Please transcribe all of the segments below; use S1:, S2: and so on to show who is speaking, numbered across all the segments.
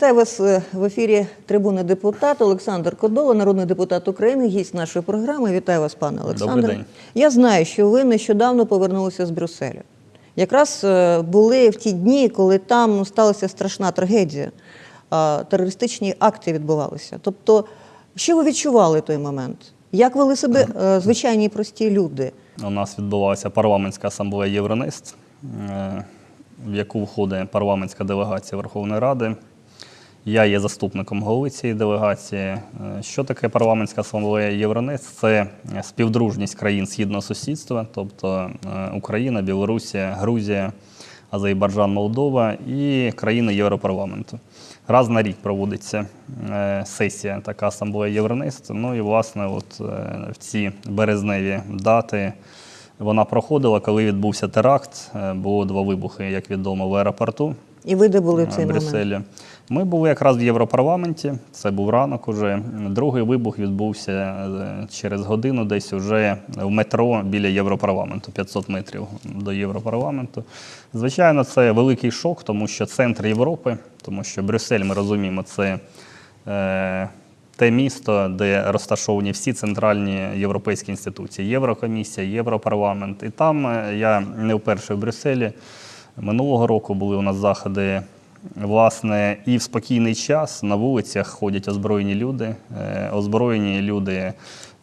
S1: Вітаю вас е, в ефірі Трибуни депутат Олександр Кодола, народний депутат України, гість нашої програми. Вітаю вас, пане Олександре.
S2: Добрий день.
S1: Я знаю, що ви нещодавно повернулися з Брюсселю. Якраз е, були в ті дні, коли там сталася страшна трагедія, терористичні акти відбувалися. Тобто, що ви відчували в той момент? Як вели себе е, звичайні прості люди?
S2: У нас відбулася парламентська асамблея Євронист, в яку входить парламентська делегація Верховної Ради. Я є заступником голови цієї делегації. Е, Що таке парламентська асамблея Євронист? Це співдружність країн східного сусідства, тобто е, Україна, Білорусія, Грузія, Азербайджан, Молдова і країни Європарламенту. Раз на рік проводиться е, сесія, така асамблея Євронист. Ну і власне, от е, в ці березневі дати вона проходила, коли відбувся теракт. Е, Було два вибухи, як відомо, в аеропорту.
S1: І ви де були в цей момент?
S2: Ми були якраз в Європарламенті. Це був ранок уже. Другий вибух відбувся е, через годину, десь уже в метро біля Європарламенту, 500 метрів до Європарламенту. Звичайно, це великий шок, тому що центр Європи, тому що Брюссель, ми розуміємо, це. Е, те місто, де розташовані всі центральні європейські інституції Єврокомісія, Європарламент. І там е, я не вперше в Брюсселі. Минулого року були у нас заходи. Власне, і в спокійний час на вулицях ходять озброєні люди. Е, Озброєні люди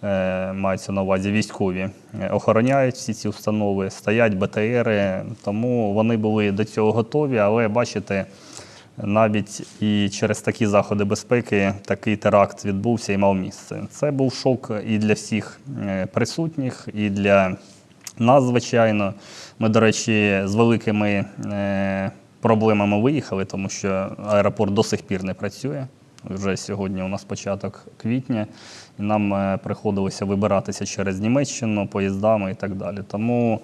S2: е, маються на увазі військові, е, охороняють всі ці установи, стоять БТРи, тому вони були до цього готові, але бачите, навіть і через такі заходи безпеки такий теракт відбувся і мав місце. Це був шок і для всіх присутніх, і для нас, звичайно. Ми, до речі, з великими е, проблемами виїхали, тому що аеропорт до сих пір не працює. Вже сьогодні у нас початок квітня, і нам е, приходилося вибиратися через Німеччину поїздами і так далі. Тому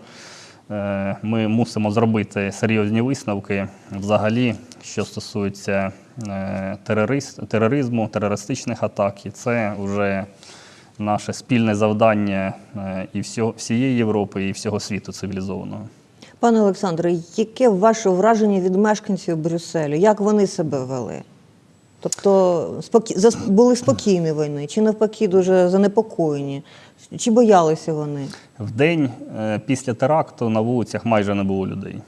S2: е, ми мусимо зробити серйозні висновки взагалі, що стосується тероризму, терористичних атак. І це вже наше спільне завдання е, і всієї Європи, і всього світу цивілізованого.
S1: Пане Олександре, яке ваше враження від мешканців Брюсселю? Як вони себе вели? Тобто спокі... були спокійні вони, чи навпаки дуже занепокоєні? Чи боялися вони?
S2: В день е, після теракту на вулицях майже не було людей.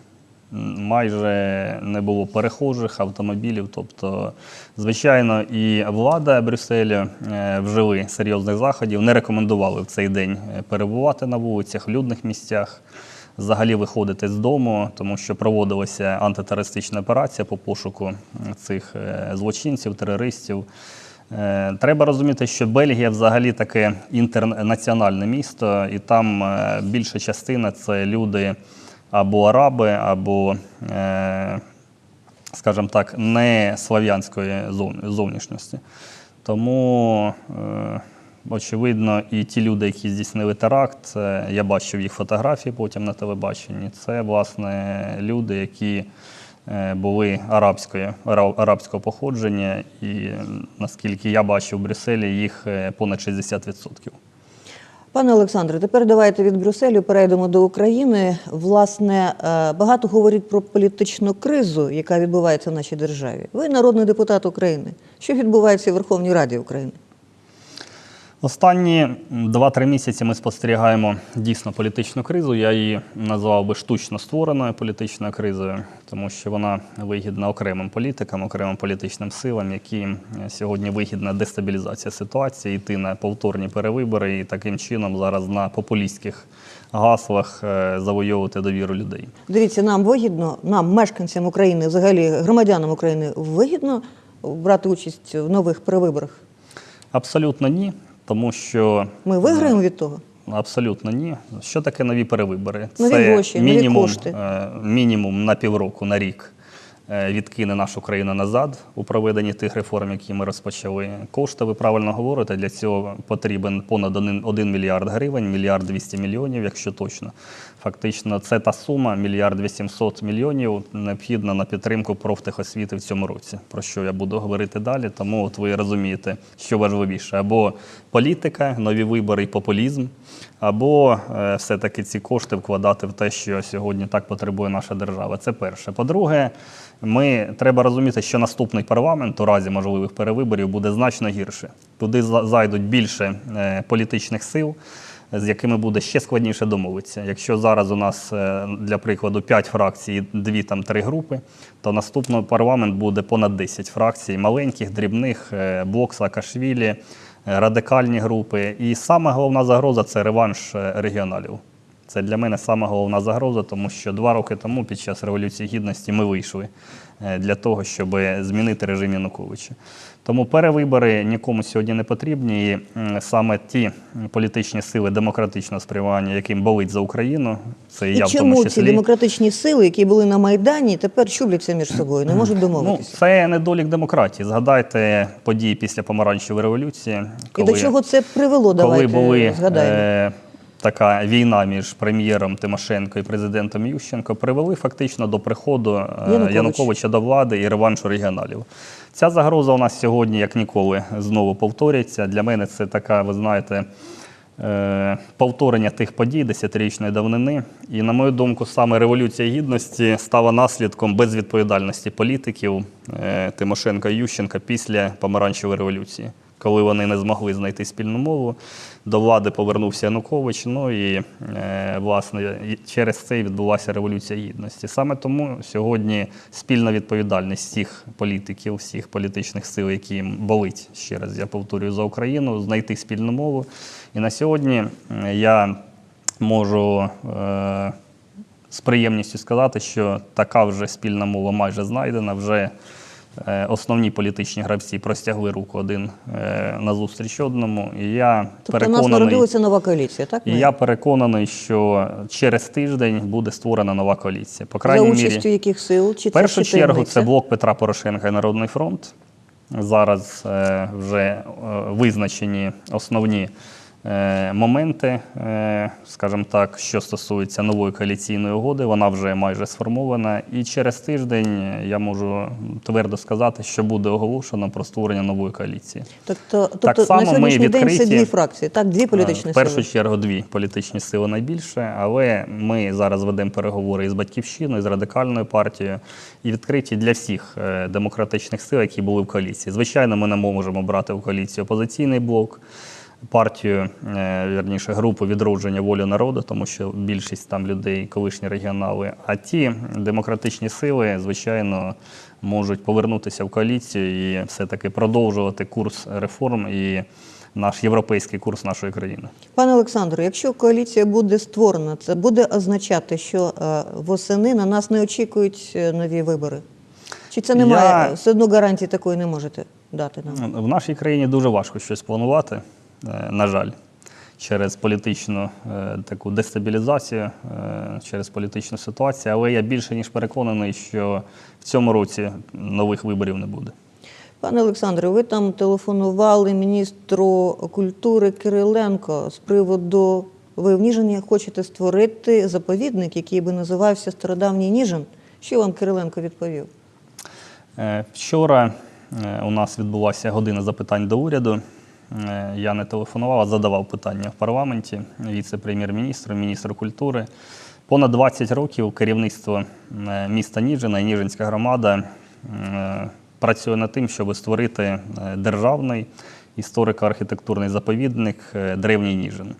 S2: Майже не було перехожих автомобілів. Тобто, звичайно, і влада Брюсселя е, вжили серйозних заходів, не рекомендували в цей день е, перебувати на вулицях, людних місцях, взагалі виходити з дому, тому що проводилася антитерористична операція по пошуку цих е, злочинців, терористів. Треба розуміти, що Бельгія взагалі таке інтернаціональне місто, і там більша частина це люди або араби, або, е, скажімо так, не слав'янської зовнішності. Тому, е, очевидно, і ті люди, які здійснили теракт, я бачив їх фотографії потім на телебаченні. Це, власне, люди, які е, були арабської, ара- арабського походження, і наскільки я бачив в Брюсселі, їх понад 60%.
S1: Пане Олександре, тепер давайте від Брюсселю перейдемо до України. Власне, е, багато говорять про політичну кризу, яка відбувається в нашій державі. Ви народний депутат України. Що відбувається в Верховній Раді України?
S2: Останні 2-3 місяці ми спостерігаємо дійсно політичну кризу. Я її назвав би штучно створеною політичною кризою, тому що вона вигідна окремим політикам, окремим політичним силам, яким сьогодні вигідна дестабілізація ситуації, йти на повторні перевибори і таким чином зараз на популістських гаслах е, завойовувати довіру людей.
S1: Дивіться, нам вигідно, нам, мешканцям України, взагалі громадянам України, вигідно брати участь в нових перевиборах.
S2: Абсолютно ні, тому що
S1: Ми виграємо від того.
S2: Абсолютно ні. Що таке нові перевибори?
S1: Нові
S2: Це
S1: гроші, нові
S2: мінімум,
S1: кошти.
S2: е, мінімум на півроку, на рік е, відкине нашу країну назад у проведенні тих реформ, які ми розпочали. Кошти, ви правильно говорите, для цього потрібен понад 1 мільярд гривень, мільярд 200 мільйонів, якщо точно. Фактично, це та сума, мільярд 800 мільйонів, необхідна на підтримку профтехосвіти в цьому році, про що я буду говорити далі. Тому от ви розумієте, що важливіше, або політика, нові вибори і популізм, або е, все-таки ці кошти вкладати в те, що сьогодні так потребує наша держава. Це перше. По-друге, ми треба розуміти, що наступний парламент у разі можливих перевиборів буде значно гірше. Туди за- зайдуть більше е, політичних сил з якими буде ще складніше домовитися. Якщо зараз у нас, е, для прикладу, 5 фракцій, і 2 там 3 групи, то наступний парламент буде понад 10 фракцій, маленьких, дрібних, е, блок Саакашвілі, е, радикальні групи. І саме головна загроза це реванш регіоналів. Це для мене сама головна загроза, тому що два роки тому, під час Революції Гідності, ми вийшли е, для того, щоб змінити режим Януковича. Тому перевибори нікому сьогодні не потрібні. І саме ті політичні сили демократичного спрямування, яким болить за Україну, це і, я в тому
S1: чому ці демократичні сили, які були на Майдані, тепер чубляться між собою, не можуть
S2: Ну,
S1: домовитися?
S2: це недолік демократії. Згадайте події після помаранчевої революції.
S1: І до чого це привело? Давайте
S2: коли були
S1: згадаємо.
S2: е, така війна між прем'єром Тимошенко і президентом Ющенко, привели фактично до приходу е,
S1: Янукович.
S2: Януковича до влади і реваншу регіоналів. Ця загроза у нас сьогодні, як ніколи, знову повторюється. Для мене це така, ви знаєте. е, Повторення тих подій десятирічної давнини, і на мою думку, саме революція гідності стала наслідком безвідповідальності політиків е, Тимошенка і Ющенка після помаранчевої революції коли вони не змогли знайти спільну мову. До влади повернувся Янукович. Ну і е, власне через це відбулася революція гідності. Саме тому сьогодні спільна відповідальність всіх політиків, всіх політичних сил, які їм болить ще раз, я повторюю за Україну, знайти спільну мову. І на сьогодні е, я можу. Е, з приємністю сказати, що така вже спільна мова майже знайдена. Вже основні політичні гравці простягли руку один е, назустріч одному. І я
S1: Тобто у нас народилася нова коаліція, так?
S2: і я переконаний, що через тиждень буде створена нова коаліція. По
S1: За
S2: крайній мірі,
S1: яких сил? Чи
S2: в першу
S1: це
S2: чергу це блок Петра Порошенка і Народний фронт. Зараз е, вже е, визначені основні е, моменти, е, скажімо так, що стосується нової коаліційної угоди. Вона вже майже сформована. І через тиждень я можу твердо сказати, що буде оголошено про створення нової коаліції.
S1: Тобто, тобто
S2: само
S1: на
S2: ми
S1: сьогоднішній день це дві фракції, так? Дві політичні
S2: Е, В першу
S1: сили.
S2: чергу дві політичні сили найбільше, але ми зараз ведемо переговори із батьківщиною, з радикальною партією і відкриті для всіх е, демократичних сил, які були в коаліції. Звичайно, ми не можемо брати в коаліцію опозиційний блок. Партію, е, вірніше, групу відродження волі народу, тому що більшість там людей колишні регіонали. А ті демократичні сили, звичайно, можуть повернутися в коаліцію і все-таки продовжувати курс реформ і наш європейський курс нашої країни.
S1: Пане Олександре, якщо коаліція буде створена, це буде означати, що е, восени на нас не очікують е, нові вибори? Чи це немає?
S2: Я-
S1: Все одно гарантії такої не можете дати нам?
S2: В нашій країні дуже важко щось планувати, на жаль, через політичну е, таку дестабілізацію, е, через політичну ситуацію. Але я більше ніж переконаний, що в цьому році нових виборів не буде.
S1: Пане Олександре, ви там телефонували міністру культури Кириленко з приводу ви в Ніжині хочете створити заповідник, який би називався Стародавній Ніжин. Що вам Кириленко відповів?
S2: Е, Вчора е, у нас відбулася година запитань до уряду. Е, Я не телефонував, а задавав питання в парламенті віце-прем'єр-міністру, міністру культури. Понад 20 років керівництво е, міста Ніжина і Ніжинська громада е, працює над тим, щоб створити державний історико-архітектурний заповідник Древній Ніжин.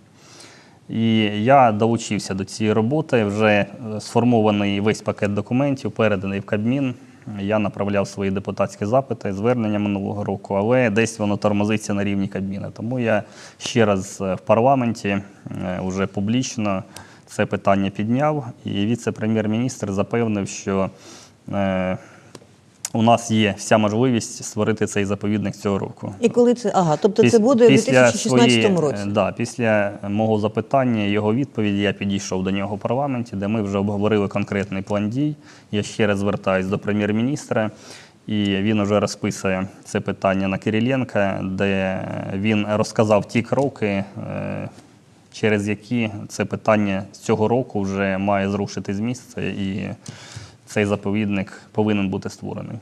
S2: І я долучився до цієї роботи. Вже сформований весь пакет документів, переданий в Кабмін. Я направляв свої депутатські запити, звернення минулого року, але десь воно тормозиться на рівні Кабміна. Тому я ще раз е, в парламенті вже публічно це питання підняв. І віце-прем'єр-міністр запевнив, що е, у нас є вся можливість створити цей заповідник цього року.
S1: І коли це? Ага, тобто це буде у 2016
S2: своєї,
S1: році.
S2: е, Да, після мого запитання, його відповіді, я підійшов до нього в парламенті, де ми вже обговорили конкретний план дій. Я ще раз звертаюся до прем'єр-міністра, і він вже розписує це питання на Кириленка, де він розказав ті кроки, е, через які це питання з цього року вже має зрушити з місця, і цей заповідник повинен бути створений.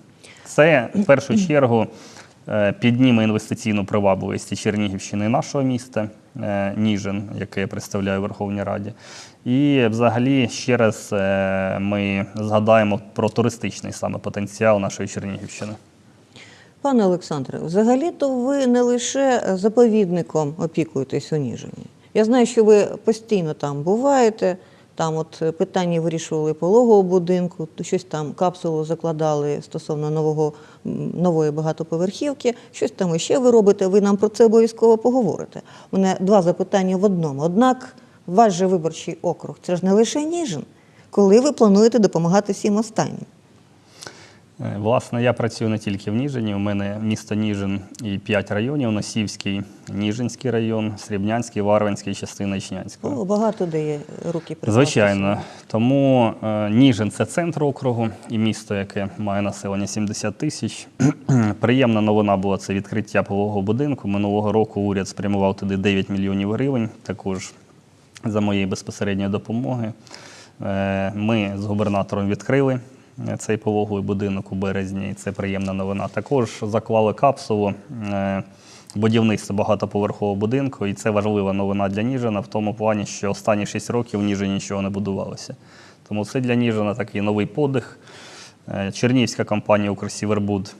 S2: Це в першу чергу е, підніме інвестиційну привабливість і Чернігівщини і нашого міста е, Ніжин, яке я представляю в Верховній Раді. І взагалі ще раз е, ми згадаємо про туристичний саме потенціал нашої Чернігівщини.
S1: Пане Олександре, взагалі-то ви не лише заповідником опікуєтесь у Ніжині. Я знаю, що ви постійно там буваєте. Там от питання вирішували пологового будинку, щось там капсулу закладали стосовно нового, нової багатоповерхівки, щось там іще ви робите. Ви нам про це обов'язково поговорите. У мене два запитання в одному. Однак, ваш же виборчий округ це ж не лише Ніжин. Коли ви плануєте допомагати всім останнім?
S2: Е, Власне, я працюю не тільки в Ніжині. У мене місто Ніжин і п'ять районів: Носівський, Ніжинський район, Срібнянський, Варвинський, частина Ічнянського.
S1: О, багато де є руки прикласти.
S2: Звичайно. Тому е, Ніжин це центр округу і місто, яке має населення 70 тисяч. Приємна новина була це відкриття пологового будинку. Минулого року уряд спрямував туди 9 мільйонів гривень, також за моєї безпосередньої допомоги. Е, Ми з губернатором відкрили цей пологовий будинок у березні, це приємна новина. Також заклали капсулу. е, Будівництво багатоповерхового будинку, і це важлива новина для Ніжина в тому плані, що останні 6 років в Ніжині нічого не будувалося. Тому це для Ніжина такий новий подих. Чернівська компанія «Укрсівербуд»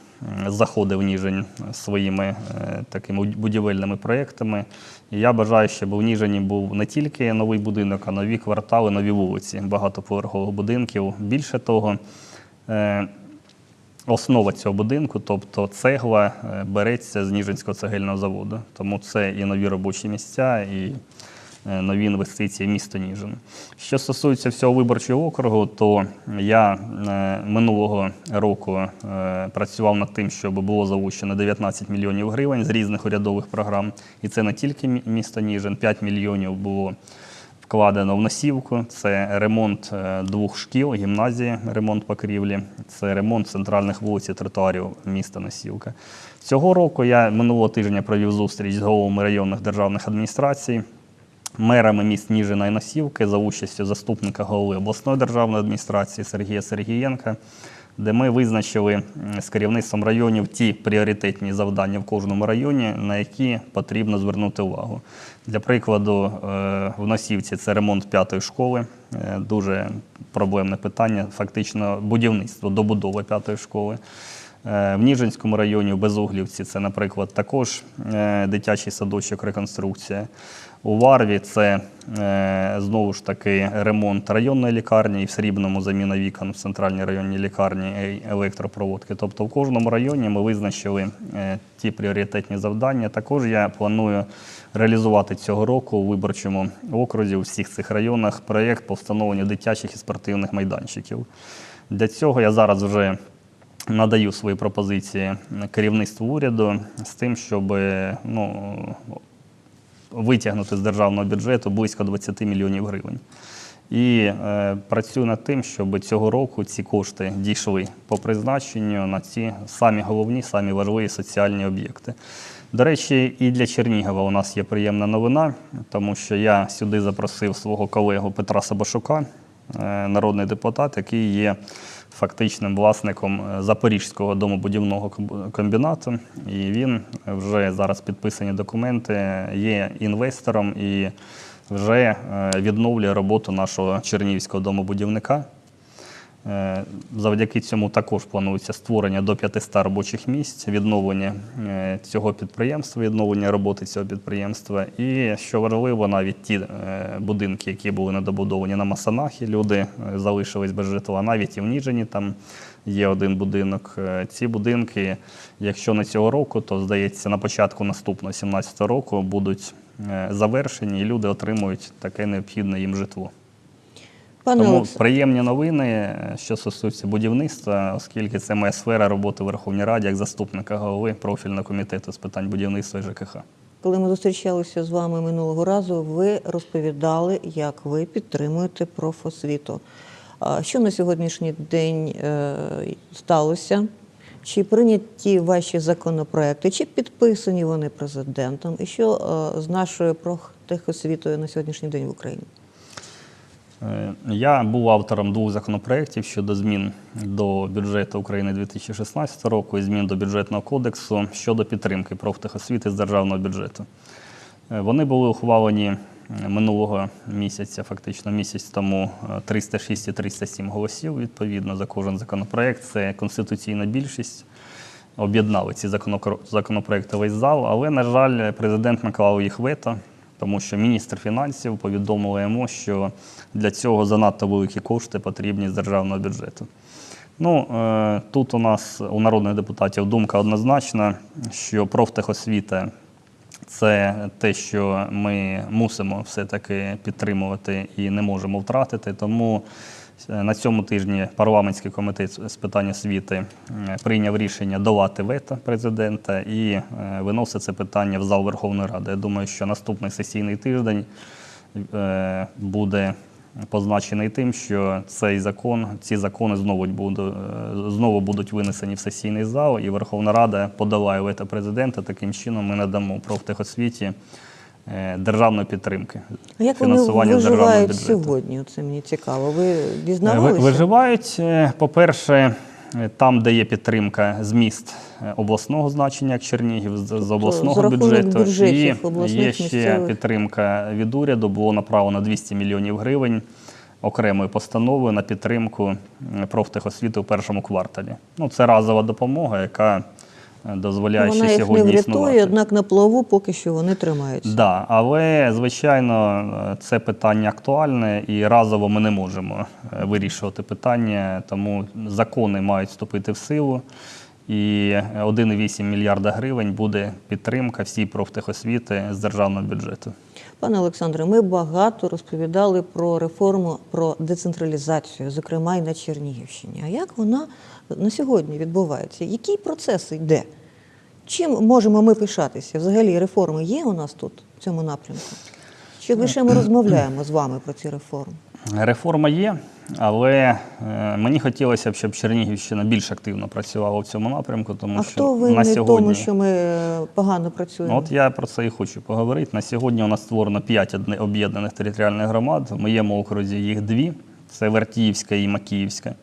S2: м, заходить в Ніжин своїми е, такими будівельними проєктами. І я бажаю, щоб у Ніжині був не тільки новий будинок, а нові квартали, нові вулиці багатоповерхових будинків. Більше того, е, Основа цього будинку, тобто цегла, е, береться з Ніжинського цегельного заводу. Тому це і нові робочі місця, і нові інвестиції місто Ніжин. Що стосується всього виборчого округу, то я е, минулого року е, працював над тим, щоб було залучено 19 мільйонів гривень з різних урядових програм. І це не тільки місто Ніжин, 5 мільйонів було вкладено в носівку. Це ремонт е, двох шкіл, гімназії, ремонт покрівлі, це ремонт центральних вулиць і тротуарів міста Носівка. Цього року я минулого тижня провів зустріч з головами районних державних адміністрацій, мерами міст Ніжина і Носівки за участю заступника голови обласної державної адміністрації Сергія Сергієнка, де ми визначили з керівництвом районів ті пріоритетні завдання в кожному районі, на які потрібно звернути увагу. Для прикладу, е, в Носівці це ремонт п'ятої школи, е, дуже проблемне питання, фактично будівництво, добудова п'ятої школи. Е, В Ніжинському районі, в Безуглівці, це, наприклад, також дитячий садочок, реконструкція. У Варві це е, знову ж таки ремонт районної лікарні і в Срібному заміна вікон в центральній районній лікарні електропроводки. Тобто в кожному районі ми визначили е, ті пріоритетні завдання. Також я планую реалізувати цього року у виборчому окрузі у всіх цих районах проєкт по встановленню дитячих і спортивних майданчиків. Для цього я зараз вже надаю свої пропозиції керівництву уряду з тим, щоб ну, витягнути з державного бюджету близько 20 мільйонів гривень. І е, працюю над тим, щоб цього року ці кошти дійшли по призначенню на ці самі головні, самі важливі соціальні об'єкти. До речі, і для Чернігова у нас є приємна новина, тому що я сюди запросив свого колегу Петра Сабашука, е, народний депутат, який є фактичним власником е, Запорізького домобудівного комбінату. І він вже зараз підписані документи, є інвестором і вже е, відновлює роботу нашого чернігівського домобудівника. Е, Завдяки цьому також планується створення до 500 робочих місць, відновлення е, цього підприємства, відновлення роботи цього підприємства. І що важливо, навіть ті е, будинки, які були недобудовані на Масанахі, люди залишились без житла, навіть і в Ніжині там є один будинок. Ці будинки, якщо не цього року, то здається на початку наступного 17 року будуть завершені, і люди отримують таке необхідне їм житло.
S1: Пане
S2: Тому
S1: Олександре,
S2: приємні новини, е, що стосуються будівництва, оскільки це моя сфера роботи в Верховній Раді як заступника голови профільного комітету з питань будівництва і ЖКХ.
S1: коли ми зустрічалися з вами минулого разу, ви розповідали, як ви підтримуєте профосвіту. Що на сьогоднішній день е, сталося? Чи прийняті ваші законопроекти, чи підписані вони президентом? І що е, з нашою профтехосвітою на сьогоднішній день в Україні?
S2: Е, Я був автором двох законопроєктів щодо змін до бюджету України 2016 року і змін до бюджетного кодексу щодо підтримки профтехосвіти з державного бюджету. Е, Вони були ухвалені е, минулого місяця, фактично місяць тому е, 306 і 307 голосів відповідно за кожен законопроект. Це конституційна більшість. Об'єднали ці законопроекти весь зал, але, на жаль, президент наклав їх вето, тому що міністр фінансів повідомив йому, що для цього занадто великі кошти потрібні з державного бюджету. Ну, е, тут у нас у народних депутатів думка однозначна, що профтехосвіта це те, що ми мусимо все-таки підтримувати і не можемо втратити. Тому на цьому тижні парламентський комітет з питань освіти е, прийняв рішення долати вето президента і е, виносить це питання в зал Верховної Ради. Я думаю, що наступний сесійний тиждень е, буде позначений тим, що цей закон, ці закони знову будуть, знову будуть винесені в сесійний зал, і Верховна Рада подолає вето президента. Таким чином ми надамо профтехосвіті е, державної підтримки.
S1: А як вони
S2: фінансування з
S1: виживають
S2: бюджету.
S1: сьогодні? Оце мені цікаво. Ви
S2: Е,
S1: дізнавалися?
S2: Виживають, е, по-перше, е, там, де є підтримка з міст е, обласного значення, як Чернігів, з, з обласного
S1: за
S2: бюджету.
S1: бюджетів
S2: і є ще
S1: місцевих.
S2: підтримка від уряду, було направлено 200 мільйонів гривень окремою постановою на підтримку профтехосвіти у першому кварталі. Ну, це разова допомога, яка е, дозволяє
S1: Вона їх не
S2: сьогодні
S1: врятує,
S2: існувати.
S1: однак на плаву поки що вони тримаються.
S2: Да, але звичайно е, це питання актуальне і разово ми не можемо е, вирішувати питання, тому закони мають вступити в силу. І 1,8 мільярда гривень буде підтримка всій профтехосвіти з державного бюджету.
S1: Пане Олександре, ми багато розповідали про реформу, про децентралізацію, зокрема і на Чернігівщині. А як вона на сьогодні відбувається? Який процес йде? Чим можемо ми пишатися? Взагалі реформи є у нас тут в цьому напрямку? Чи лише ми розмовляємо з вами про ці реформи?
S2: Реформа є, але е, мені хотілося б, щоб Чернігівщина більш активно працювала в цьому напрямку, тому
S1: А
S2: що
S1: хто
S2: на сьогодні
S1: тому, що ми е, погано працюємо?
S2: От я про це і хочу поговорити. На сьогодні у нас створено 5 об'єднаних територіальних громад. В моєму окрузі їх дві: це Вертіївська і Макіївська.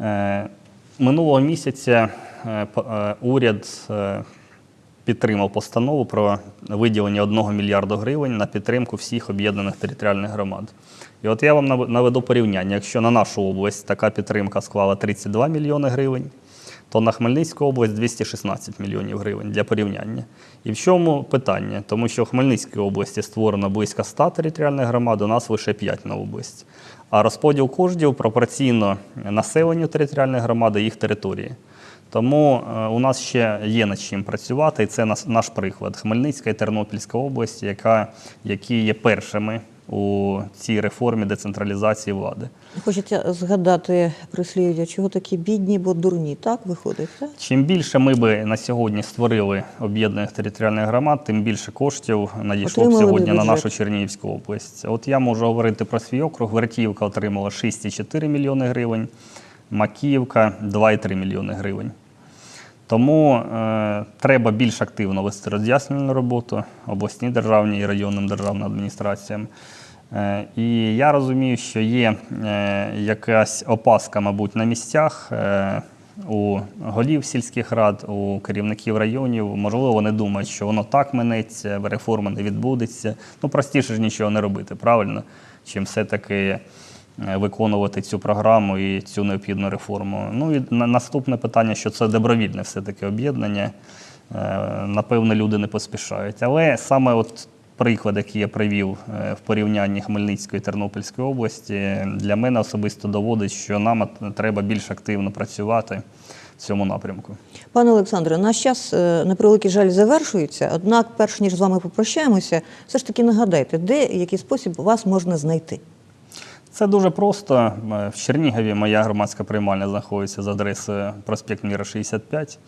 S2: Е, Минулого місяця уряд е, підтримав постанову про виділення 1 мільярда гривень на підтримку всіх об'єднаних територіальних громад. І от я вам наведу порівняння. Якщо на нашу область така підтримка склала 32 мільйони гривень, то на Хмельницьку область 216 мільйонів гривень для порівняння. І в чому питання? Тому що в Хмельницькій області створено близько 100 територіальних громад, у нас лише 5 на область. А розподіл коштів пропорційно населенню територіальної громади їх території. Тому е, у нас ще є над чим працювати, і це наш приклад. Хмельницька і Тернопільська область, яка, які є першими у цій реформі децентралізації влади.
S1: Хочеться згадати прислів'я, чого такі бідні, бо дурні. Так виходить? Так?
S2: Чим більше ми би на сьогодні створили об'єднаних територіальних громад, тим більше коштів надійшло б сьогодні на нашу Чернігівську область. От я можу говорити про свій округ. Вертіївка отримала 6,4 мільйони гривень, Макіївка 2,3 мільйони гривень. Тому е, треба більш активно вести роз'яснювальну роботу обласній державній і районним державним адміністраціям. Е, і я розумію, що є е, якась опаска, мабуть, на місцях. Е, у голів сільських рад, у керівників районів, можливо, вони думають, що воно так минеться, реформа не відбудеться. Ну, простіше ж нічого не робити, правильно, чим все-таки виконувати цю програму і цю необхідну реформу. Ну і на- наступне питання, що це добровільне все-таки об'єднання. Е, Напевно, люди не поспішають. Але саме от приклад, який я привів е, в порівнянні Хмельницької і Тернопільської області, для мене особисто доводить, що нам треба більш активно працювати в цьому напрямку.
S1: Пане Олександре, наш час е, на превеликий жаль завершується. Однак, перш ніж з вами попрощаємося, все ж таки нагадайте, де який спосіб вас можна знайти.
S2: Це дуже просто. В Чернігові моя громадська приймальня знаходиться за адресою проспект Міра 65.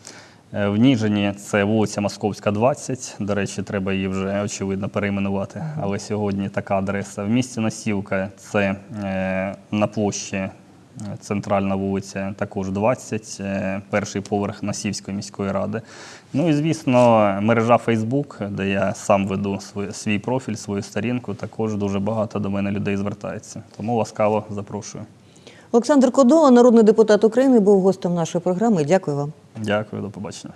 S2: Е, В Ніжині це вулиця Московська, 20. До речі, треба її вже очевидно перейменувати. Але сьогодні така адреса. В місті Носівка це е, на площі центральна вулиця, також 20, е, перший поверх Насівської міської ради. Ну і звісно, мережа Facebook, де я сам веду свій, свій профіль, свою сторінку. Також дуже багато до мене людей звертається. Тому ласкаво запрошую.
S1: Олександр Кодола, народний депутат України, був гостем нашої програми. Дякую вам.
S2: Дякую, до побачення.